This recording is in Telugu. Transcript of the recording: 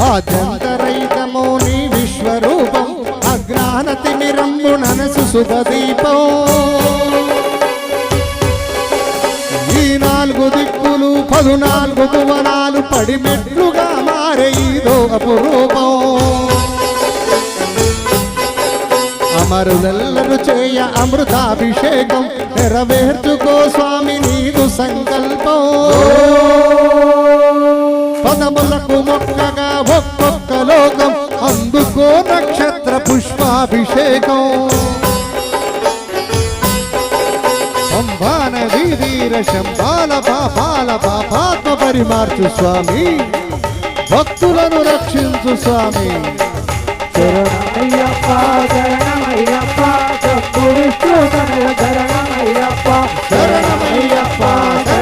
ఆద్యంతరైతమో నీ విశ్వరూపం అజ్ఞాన తిమిరంబు ననసు శుభదీపం. ఈ నాలుగు దిక్కులు పదునాలుగు భువనాలు పడిమెట్లుగా మారే ఇదో అపురూపం అమరులెల్లరు చేయ అమృతాభిషేకం నెరవేర్చుకో స్వామి నీదు సంకల్పం. పదములకు మొక్కగా ఒక్కొక్క లోకం అందుకో నక్షత్ర పుష్పాభిషేకం. సంభాన వీధీర శంబాల పాపాల పాపాత్మ పరిమార్చు స్వామి భక్తులను రక్షించు స్వామి.